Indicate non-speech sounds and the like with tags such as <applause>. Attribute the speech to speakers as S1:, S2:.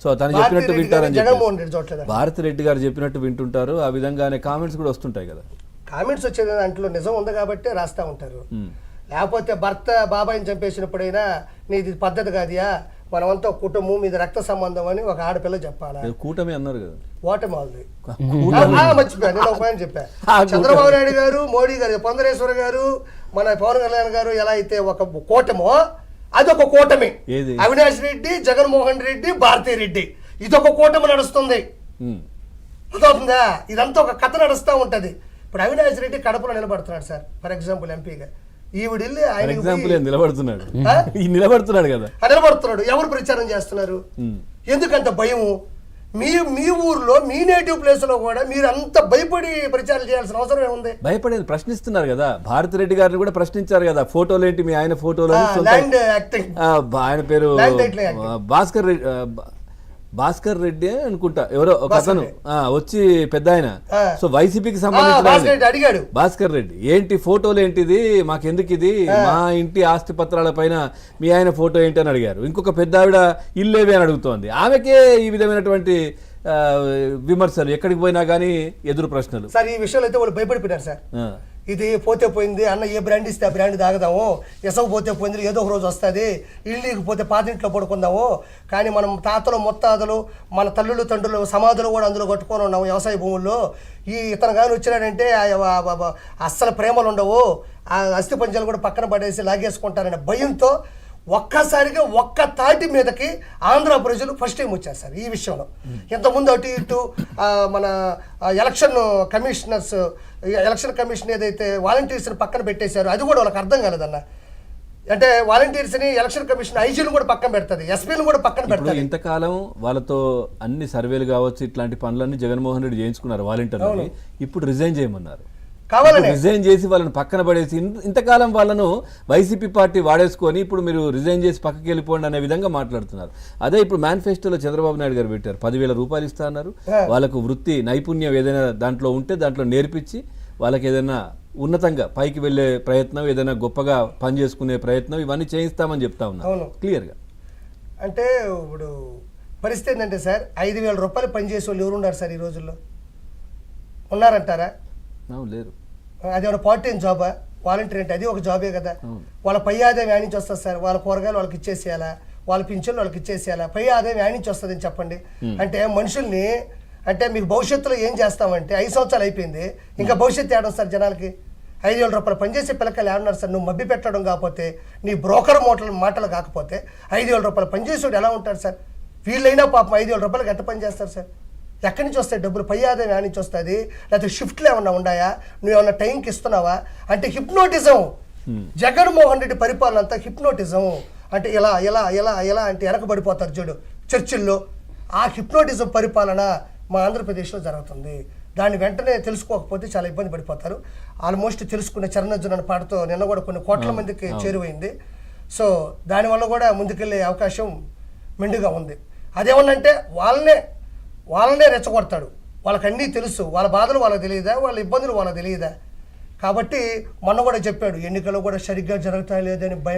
S1: So తను చెప్పినట్టు వింటారని
S2: చూడలేదు
S1: భారతి రెడ్డి గారు చెప్పినట్టు వింటుంటారు. ఆ విధంగానే కామెంట్స్ కూడా వస్తుంటాయి కదా.
S2: కామెంట్స్ వచ్చేది దాంట్లో నిజం ఉంది కాబట్టి రాస్తా ఉంటారు. లేకపోతే భర్త బాబాయిని చంపేసినప్పుడైనా నీది పద్ధతి కాదియా? మనమంతా కుటుంబం మీది రక్త సంబంధం అని ఒక ఆడపిల్ల చెప్పాలా?
S1: కూటమి అన్నారు కదా.
S2: ఓటమి వాళ్ళది. <laughs> మర్చిపోయా. నేను ఒక చెప్పా. <laughs> చంద్రబాబు నాయుడు గారు మోడీ గారు పొందరేశ్వర గారు మన పవన్ కళ్యాణ్ గారు ఎలా అయితే ఒక కూటమో అదొక కూటమి? అవినాష్ రెడ్డి జగన్మోహన్ రెడ్డి భారతీ రెడ్డి. ఇదొక కూటమి నడుస్తుంది. అర్థమవుతుందా? ఇదంతా ఒక కథ నడుస్తూ ఉంటది. ఇప్పుడు అవినాష్ రెడ్డి కడపలో నిలబడుతున్నాడు సార్ ఫర్ ఎగ్జాంపుల్ ఎంపీగా. ఈవిడ వెళ్ళి
S1: ఫర్
S2: ఆయన
S1: ఎగ్జాంపుల్ నిలబడుతున్నాడు? నిలబడుతున్నాడు కదా.
S2: నిలబడుతున్నాడు. ఎవరు ప్రచారం చేస్తున్నారు. ఎందుకంత భయము? మీ మీ ఊర్లో మీ నేటివ్ ప్లేస్లో కూడా మీరు అంత భయపడి ప్రచారం చేయాల్సిన అవసరం ఏముంది?
S1: భయపడేది ప్రశ్నిస్తున్నారు కదా. భారతి రెడ్డి గారిని కూడా ప్రశ్నించారు కదా. ఫోటోలు ఏంటి? మీ ఆయన ఫోటోలు ఆయన పేరు భాస్కర్ రెడ్డి భాస్కర్ రెడ్డి అని అనుకుంటా. ఎవరో ఒక అతను. ఆ, వచ్చి పెద్ద ఆయన. సో వైసీపీకి సంబంధించిన
S2: అడిగాడు.
S1: భాస్కర్ రెడ్డి ఏంటి ఫోటోలు ఏంటిది? మాకెందుకు ఇది? మా ఇంటి ఆస్తి పత్రాల పైన మీ ఆయన ఫోటో ఏంటి అని అడిగారు. ఇంకొక పెద్ద ఆవిడ ఇల్లేవి అని అడుగుతోంది. ఆమెకే ఈ విధమైనటువంటి విమర్శలు ఎక్కడికి పోయినా కానీ ఎదురు ప్రశ్నలు.
S2: సార్ ఈ విషయంలో అయితే వాళ్ళు భయపడిపోయినారు సార్. ఇది పోతే పోయింది అన్న ఏ బ్రాండ్ ఇస్తే ఆ బ్రాండ్ తాగదాము. ఎసవు పోతే పోయింది ఏదో ఒక రోజు వస్తుంది. ఇల్లుకి పోతే పాతింట్లో పడుకుందాము. కానీ మనం తాతలు ముత్తాతలు మన తల్లులు తండ్రులు సమాధులు కూడా అందులో కట్టుకొని ఉన్నాము వ్యవసాయ భూముల్లో. ఈ ఇతను కానీ వచ్చినాడంటే ఆ- అస్సలు ప్రేమలు ఉండవు. ఆ అస్థి పంజాలు కూడా పక్కన పడేసి లాగేసుకుంటారనే భయంతో ఒక్కసారిగా ఒక్క తాటి మీదకి ఆంధ్ర ప్రజలు ఫస్ట్ టైం వచ్చారు సార్ ఈ విషయంలో. ఇంతకుముందు అటు ఇటు మన ఎలక్షన్ కమిషనర్స్ ఎలక్షన్ కమిషన్ ఏదైతే వాలంటీర్స్ని పక్కన పెట్టేశారో అది కూడా వాళ్ళకి అర్థం కాలేదన్న. అంటే వాలంటీర్స్ని ఎలక్షన్ కమిషన్ ఐజీలు కూడా పక్కన పెడుతుంది ఎస్పీలు కూడా పక్కన పెడతారు
S1: ఇంతకాలం వాళ్ళతో అన్ని సర్వేలు కావచ్చు ఇట్లాంటి పనులన్నీ జగన్మోహన్ రెడ్డి చేయించుకున్నారు వాలంటీర్లు ఇప్పుడు రిజైన్ చేయమన్నారు.
S2: కావాలనే.
S1: రిజైన్ చేసి వాళ్ళని పక్కన పడేసి ఇంత- ఇంతకాలం వాళ్ళను వైసీపీ పార్టీ వాడేసుకొని ఇప్పుడు మీరు రిజైన్ చేసి పక్కకి వెళ్ళిపోండి అనే విధంగా మాట్లాడుతున్నారు. అదే ఇప్పుడు మేనిఫెస్టోలో చంద్రబాబు నాయుడు గారు పెట్టారు. పదివేల రూపాయలు ఇస్తా అన్నారు. వాళ్ళకు వృత్తి నైపుణ్యం ఏదైనా దాంట్లో ఉంటే దాంట్లో నేర్పించి వాళ్ళకి ఏదైనా ఉన్నతంగా పైకి వెళ్ళే ప్రయత్నం ఏదైనా గొప్పగా పని చేసుకునే ప్రయత్నం ఇవన్నీ చేయిస్తామని చెప్తా ఉన్నారు
S2: అవును.
S1: క్లియర్గా.
S2: అంటే ఇప్పుడు పరిస్థితి ఏంటంటే సార్ ఐదు వేల రూపాయలు పనిచేసే వాళ్ళు ఎవరు ఉన్నారు సార్ ఈ రోజుల్లో? ఉన్నారంటారా?
S1: లేరు.
S2: అది ఒక పార్ట్ టైం జాబా వాలంటీర్ అంటే అది ఒక జాబే కదా. వాళ్ళ పై ఆదాయం యాడ్ నుంచి వస్తుంది సార్. వాళ్ళ కూరగాయలు వాళ్ళకి ఇచ్చేసేయాలా? వాళ్ళ పింఛన్లు వాళ్ళకి ఇచ్చేసేయాలా? పై ఆదాయం యాడ్ నుంచి వస్తుంది అని చెప్పండి అంటే మనుషుల్ని అంటే మీకు భవిష్యత్తులో ఏం చేస్తామంటే ఐదు సంవత్సరాలు అయిపోయింది. ఇంకా భవిష్యత్తు ఏడం సార్ జనాలకి. ఐదు వేల రూపాయలు పనిచేసే పిల్లకాయలు ఏమన్నారు సార్. నువ్వు మబ్బి పెట్టడం కాకపోతే నీ బ్రోకర్ మోటలు మాటలు కాకపోతే ఐదు వేల రూపాయలు పనిచేసేవాడు ఎలా ఉంటాడు సార్? వీళ్ళైనా పాపం ఐదు వేల రూపాయలకి ఎట్ట పని చేస్తారు సార్? ఎక్కడి నుంచి వస్తాయి డబ్బులు? పై ఆదాయం ఎక్కడి నుంచి వస్తుంది? లేకపోతే షిఫ్ట్లు ఏమన్నా ఉన్నాయా నువ్వు ఏమన్నా టైంకి ఇస్తున్నావా? అంటే హిప్నోటిజం. జగన్మోహన్ రెడ్డి పరిపాలన అంతా హిప్నోటిజం. అంటే ఇలా ఇలా ఇలా ఇలా అంటే వెనకబడిపోతారు చూడు. చర్చిల్లో ఆ హిప్నోటిజం పరిపాలన మా ఆంధ్రప్రదేశ్లో జరుగుతుంది. దాన్ని వెంటనే తెలుసుకోకపోతే చాలా ఇబ్బంది పడిపోతారు. ఆల్మోస్ట్ తెలుసుకునే చరణజన అనే పాటతో నిన్న కూడా కొన్ని కోట్ల మందికి చేరువైంది. సో దానివల్ల కూడా ముందుకెళ్ళే అవకాశం మెండుగా ఉంది. అదేమన్నంటే వాళ్ళనే వాళ్ళనే రెచ్చగొడతాడు. వాళ్ళకి అన్నీ తెలుసు. వాళ్ళ బాధలు వాళ్ళకి తెలియదా? వాళ్ళ ఇబ్బందులు వాళ్ళకి తెలియదా? కాబట్టి మొన్న కూడా చెప్పాడు ఎన్నికలు కూడా సరిగ్గా జరుగుతాయి లేదని భయం